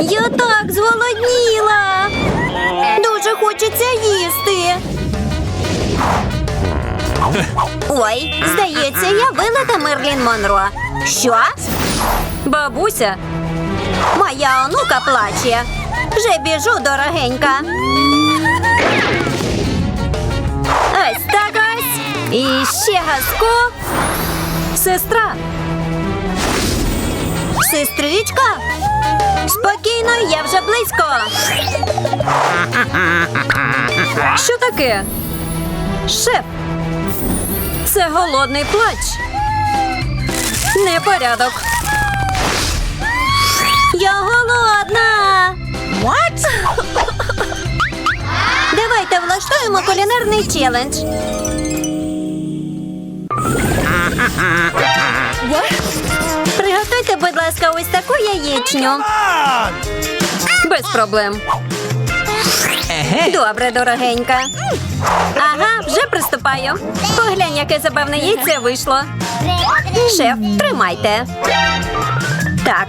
Я так зголодніла. Дуже хочеться їсти. Ой, здається, я вилета Мерлін Монро. Що? Бабуся. Моя онука плаче. Вже біжу, дорогенька. Ось так ось. І ще газку. Сестра. Сестричка? Спокійно, я вже близько. Що таке? Шеф. Це голодний плач. Непорядок. Я голодна. What? Давайте влаштуємо кулінарний челендж. Приготуйте, будь ласка, ось таку яєчню. Без проблем. Добре, дорогенька. Ага, вже приступаю. Поглянь, яке забавне яйце вийшло. Шеф, тримайте. Так,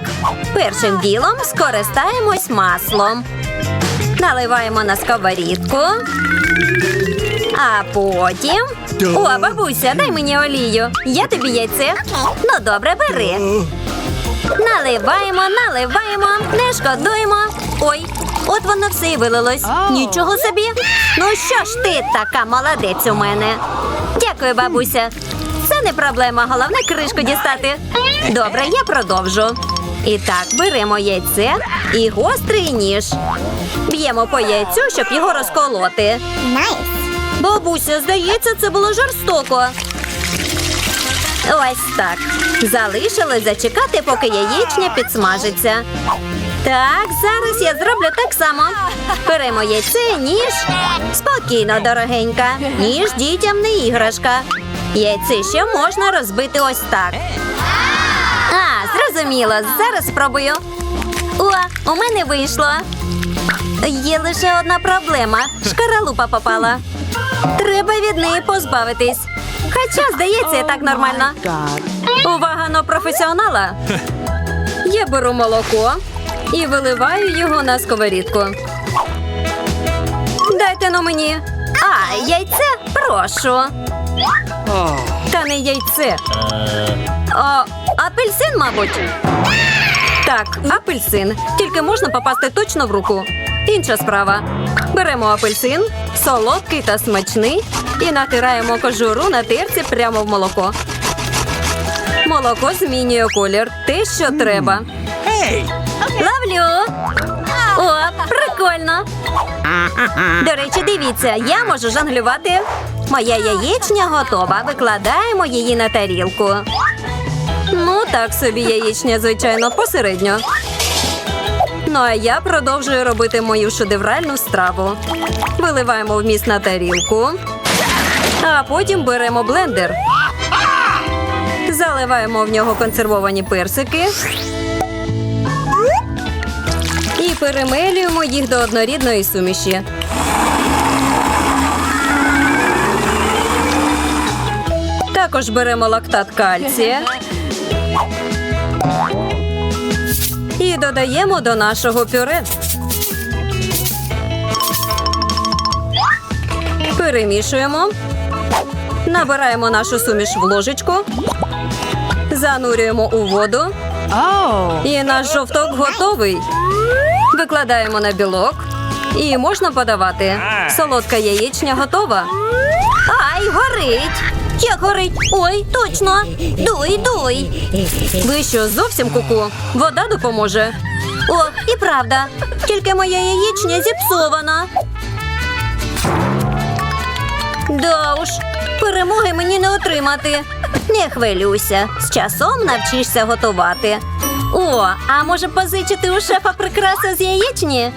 першим ділом скористаємось маслом. Наливаємо на сковорідку. А потім. О, бабуся, дай мені олію. Я тобі яйце. Ну, добре, бери. Наливаємо, наливаємо, не шкодуємо. Ой, от воно все і вилилось. Нічого собі. Ну що ж ти така молодець у мене? Дякую, бабуся. Це не проблема, головне кришку дістати. Добре, я продовжу. І так, беремо яйце і гострий ніж. Б'ємо по яйцю, щоб його розколоти. Бабуся, здається, це було жорстоко. Ось так. Залишилось зачекати, поки яєчня підсмажиться. Так, зараз я зроблю так само. Беремо яйце, ніж. Спокійно, дорогенька. Ніж дітям не іграшка. Яйце ще можна розбити ось так. А, зрозуміло. Зараз спробую. О, у мене вийшло. Є лише одна проблема. Шкаралупа попала. Треба від неї позбавитись. Хоча, здається, так нормально. Увага на професіонала. Я беру молоко і виливаю його на сковорідку. Дайте но мені. А, яйце? Прошу. Та не яйце. А, апельсин, мабуть. Так, апельсин. Тільки можна попасти точно в руку. Інша справа. Беремо апельсин, солодкий та смачний, і натираємо кожуру на терці прямо в молоко. Молоко змінює колір. Те, що треба. Ловлю. О, прикольно. До речі, дивіться, я можу жонглювати. Моя яєчня готова. Викладаємо її на тарілку. Ну, так собі яєчня, звичайно, посередньо. Ну а я продовжую робити мою шедевральну страву. Виливаємо вміст на тарілку, а потім беремо блендер. Заливаємо в нього консервовані персики і перемелюємо їх до однорідної суміші. Також беремо лактат кальція і додаємо до нашого пюре. Перемішуємо. Набираємо нашу суміш в ложечку. Занурюємо у воду. І наш жовток готовий. Викладаємо на білок. І можна подавати. Солодка яєчня готова. Ай, горить! Як горить? Ой, точно! Дуй, дуй! Ви що, зовсім куку? Вода допоможе. О, і правда. Тільки моя яєчня зіпсована. Да уж, перемоги мені не отримати. Не хвилюйся, з часом навчишся готувати. О, а може позичити у шефа прикраси з яєчні?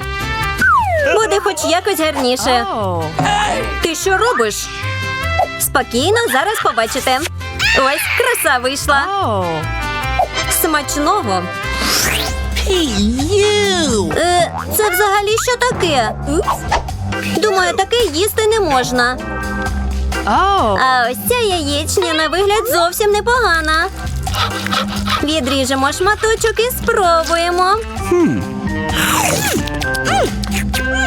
Буде хоч якось гарніше. Ти що робиш? Спокійно зараз побачите. Ось краса вийшла. Смачного. Е, це взагалі що таке? Думаю, таке їсти не можна. А ось ця яєчня на вигляд зовсім непогана. Відріжемо шматочок і спробуємо. Hmm. М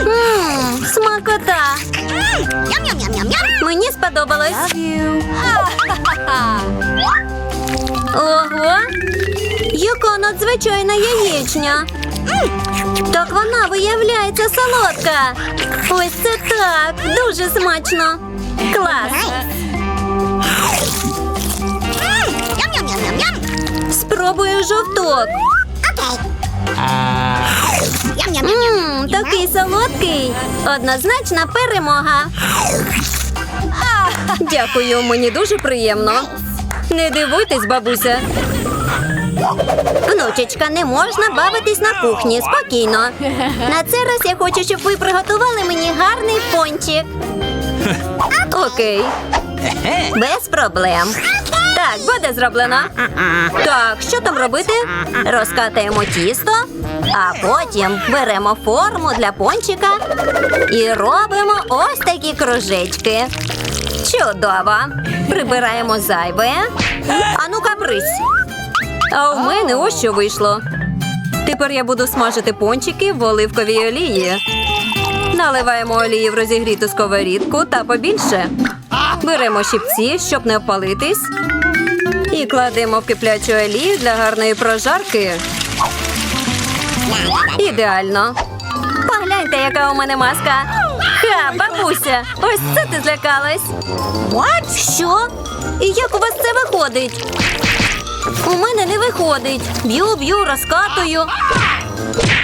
-м, смакота. Ням-ням-ням-ням-ням. Мені сподобалось. Ого! Яка надзвичайна яєчня. Так вона виявляється солодка. Ось це так. Дуже смачно. Клас. Спробую жовток. Мм, такий солодкий. Однозначна перемога. Дякую, мені дуже приємно. Не дивуйтесь, бабуся. Внучечка, не можна бавитись на кухні. Спокійно. На цей раз я хочу, щоб ви приготували мені гарний пончик. Окей. Без проблем. Так, буде зроблено. Так, що там робити? Розкатаємо тісто, а потім беремо форму для пончика і робимо ось такі кружечки. Чудово. Прибираємо зайве. А ну-ка, брись. А у мене ось що вийшло. Тепер я буду смажити пончики в оливковій олії. Наливаємо олії в розігріту сковорідку та побільше. Беремо щипці, щоб не опалитись. І кладемо в киплячу олію для гарної прожарки. Ідеально. Погляньте, яка у мене маска. Ха, бабуся, ось це ти злякалась. What? Що? І як у вас це виходить? У мене не виходить. Б'ю, б'ю, розкатую.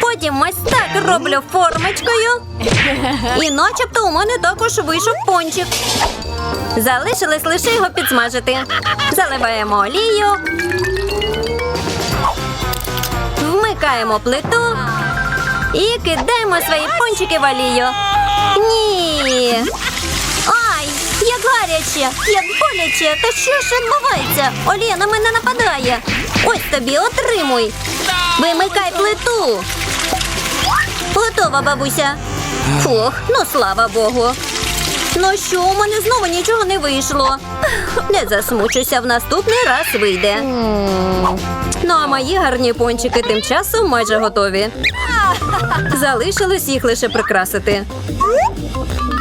Потім ось так роблю формочкою. І начебто у мене також вийшов пончик. Залишилось лише його підсмажити. Заливаємо олію. Вмикаємо плиту і кидаємо свої пончики в олію. Ні. Ай, як гаряче, як боляче. Та що ж відбувається? Олія на мене нападає. Ось тобі отримуй. Вимикай плиту. Готова, бабуся. Фух, ну слава Богу. Ну що, у мене знову нічого не вийшло. Не засмучуся, в наступний раз вийде. Ну а мої гарні пончики тим часом майже готові. Залишилось їх лише прикрасити.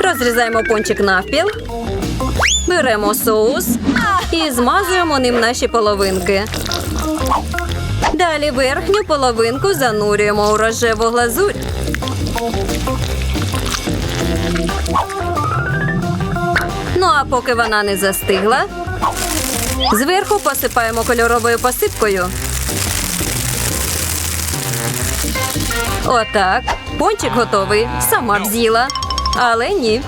Розрізаємо пончик навпіл, беремо соус і змазуємо ним наші половинки. Далі верхню половинку занурюємо у рожеву глазурь. Ну а поки вона не застигла, зверху посипаємо кольоровою посипкою. Отак. Пончик готовий. Сама б з'їла. Але ні.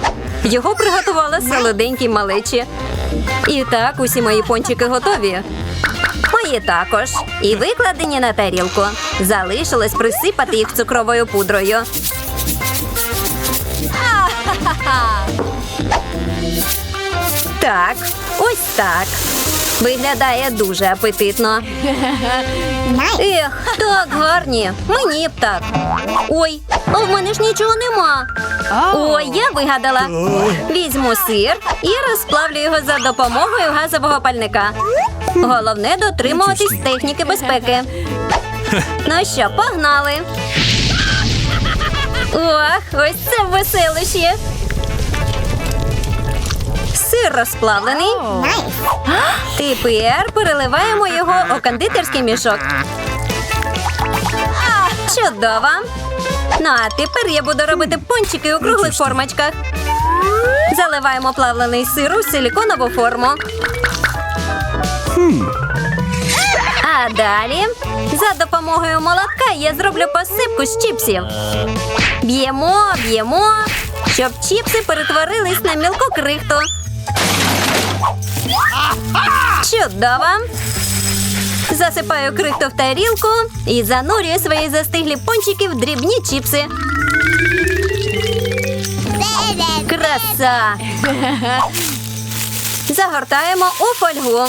Його приготувала солоденькій малечі. І так, усі мої пончики готові. Мої також. І викладені на тарілку. Залишилось присипати їх цукровою пудрою. Так, ось так. Виглядає дуже апетитно. Ех, так гарні. Мені б так. Ой, а в мене ж нічого нема. Ой, я вигадала. Візьму сир і розплавлю його за допомогою газового пальника. Головне дотримуватись техніки безпеки. Ну що, погнали. Ох, ось це веселище. Сир розплавлений. Тепер переливаємо його у кондитерський мішок. Чудово. Ну а тепер я буду робити пончики у круглих формочках. Заливаємо плавлений сир у силіконову форму. А далі за допомогою молотка я зроблю посипку з чіпсів. Б'ємо, б'ємо, щоб чіпси перетворились на мілку крихту. Чудово. Засипаю крихту в тарілку і занурюю свої застиглі пончики в дрібні чіпси. Краса! Загортаємо у фольгу.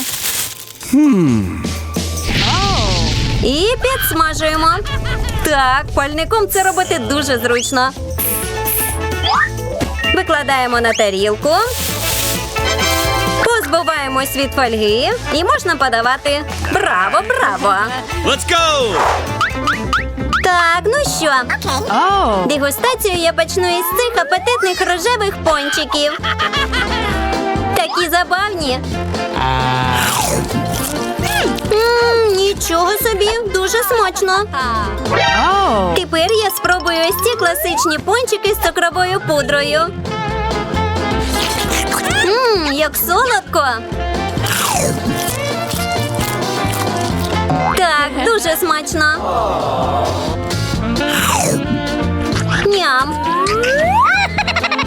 І підсмажуємо. Так, пальником це робити дуже зручно. Викладаємо на тарілку. Позбуваємось від фольги і можна подавати. Браво, браво! Let's go! Так, ну що? Дегустацію я почну із цих апетитних рожевих пончиків. Які забавні. М, Нічого собі, дуже смачно. Тепер я спробую ось ці класичні пончики з цукровою пудрою. Мм, як солодко. Так, дуже смачно. Ням.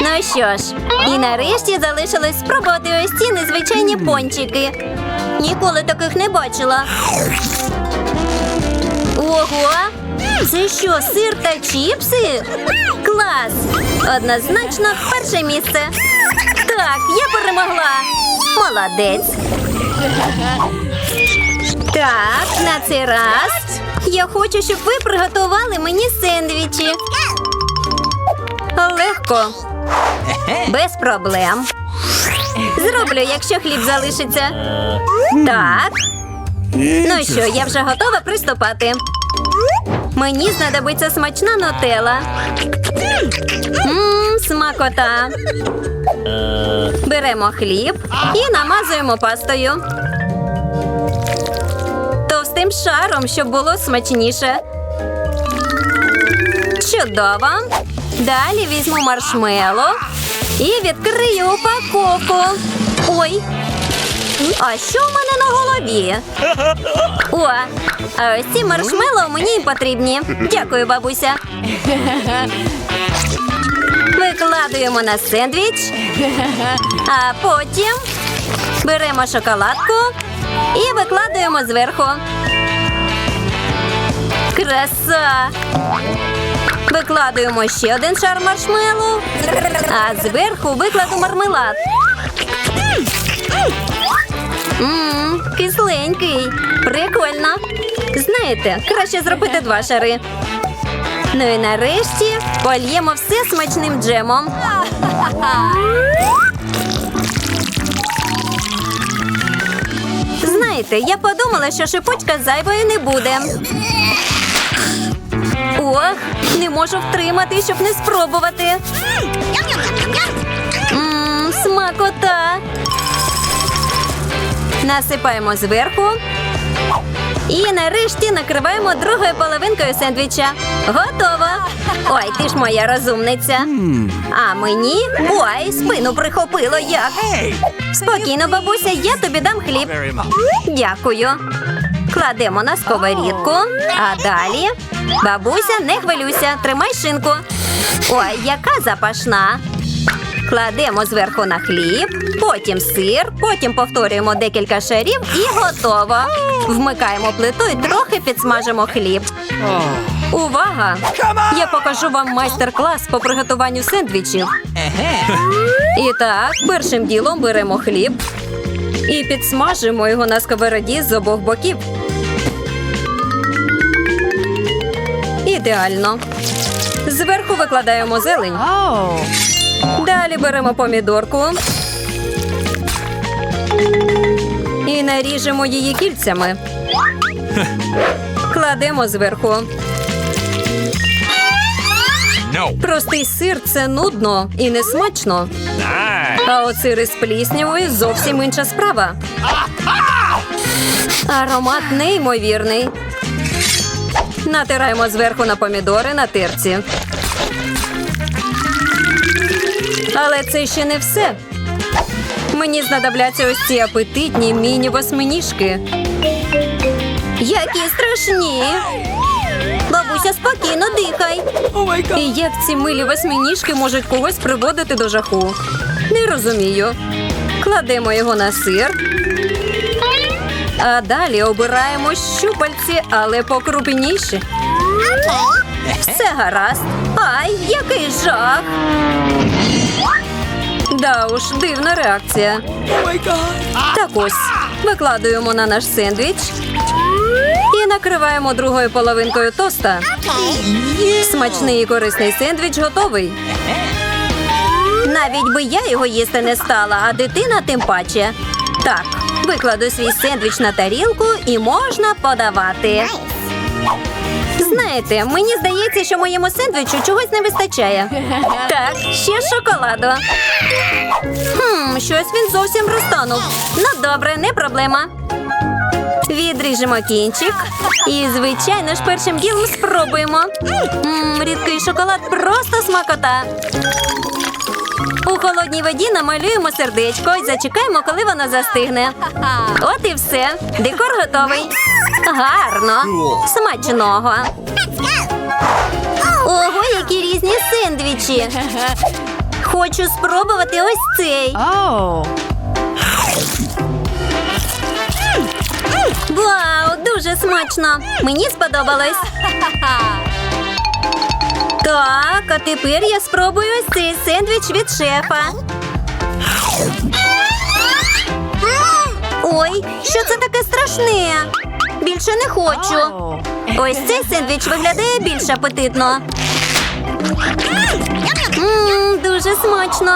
Ну що ж, і нарешті залишилось спробувати ось ці незвичайні пончики. Ніколи таких не бачила. Ого! Це що, сир та чіпси? Клас! Однозначно перше місце. Так, я перемогла. Молодець. Так, на цей раз я хочу, щоб ви приготували мені сендвічі. Легко. Без проблем. Зроблю, якщо хліб залишиться. Так. Ну що, я вже готова приступати. Мені знадобиться смачна нутела. Мм, смакота. Беремо хліб і намазуємо пастою. Товстим шаром, щоб було смачніше. Чудово. Далі візьму маршмело і відкрию упаковку. Ой. А що в мене на голові? О, а ось ці маршмеллоу мені потрібні. Дякую, бабуся. Викладуємо на сендвіч, а потім беремо шоколадку і викладуємо зверху. Краса! Викладуємо ще один шар маршмелу, а зверху викладу мармелад. Ммм, кисленький. Прикольно. Знаєте, краще зробити два шари. Ну і нарешті польємо все смачним джемом. Знаєте, я подумала, що шипучка зайвою не буде. Ох, не можу втримати, щоб не спробувати. Смакота. Насипаємо зверху. І нарешті накриваємо другою половинкою сендвіча. Готово. Ой, ти ж моя розумниця. А мені ой, спину прихопило як. Спокійно, бабуся, я тобі дам хліб. Дякую. Кладемо на сковорідку. А далі. Бабуся, не хвилюйся, тримай шинку. Ой, яка запашна. Кладемо зверху на хліб, потім сир, потім повторюємо декілька шарів і готово. Вмикаємо плиту і трохи підсмажимо хліб. Увага! Я покажу вам майстер-клас по приготуванню сендвічів. І так, першим ділом беремо хліб і підсмажимо його на сковороді з обох боків. Ідеально. Зверху викладаємо зелень. Далі беремо помідорку і наріжемо її кільцями. Кладемо зверху. No. Простий сир це нудно і не смачно. Nice. А от сир із пліснявою зовсім інша справа. Аромат неймовірний. Натираємо зверху на помідори на терці. Але це ще не все. Мені знадобляться ось ці апетитні міні-восьминіжки. Які страшні. Бабуся, спокійно дихай. І як ці милі восьминіжки можуть когось приводити до жаху? Не розумію. Кладемо його на сир. А далі обираємо щупальці, але покрупніші. Все гаразд. Ай, який жах. Да уж, дивна реакція. Так ось, викладуємо на наш сендвіч і накриваємо другою половинкою тоста. Смачний і корисний сендвіч готовий. Навіть би я його їсти не стала, а дитина тим паче. Так, викладу свій сендвіч на тарілку і можна подавати. Знаєте, мені здається, що моєму сендвічу чогось не вистачає. Так, ще шоколаду. Хм, щось він зовсім розтанув. Ну добре, не проблема. Відріжемо кінчик. І, звичайно ж, першим ділом спробуємо. Мм, рідкий шоколад просто смакота. У холодній воді намалюємо сердечко і зачекаємо, коли воно застигне. От і все. Декор готовий. Гарно. Смачного. Ого, які різні сендвічі. Хочу спробувати ось цей. Oh. Вау, дуже смачно! Мені сподобалось. Так, а тепер я спробую ось цей сендвіч від шефа. Ой, що це таке страшне? Більше не хочу. Ось цей сендвіч виглядає більш апетитно. Мм, дуже смачно.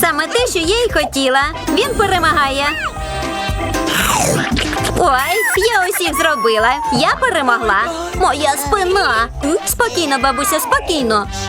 Саме те, що я й хотіла. Він перемагає. Ой, я усіх зробила. Я перемогла. Моя спина. Спокійно, бабуся, спокійно.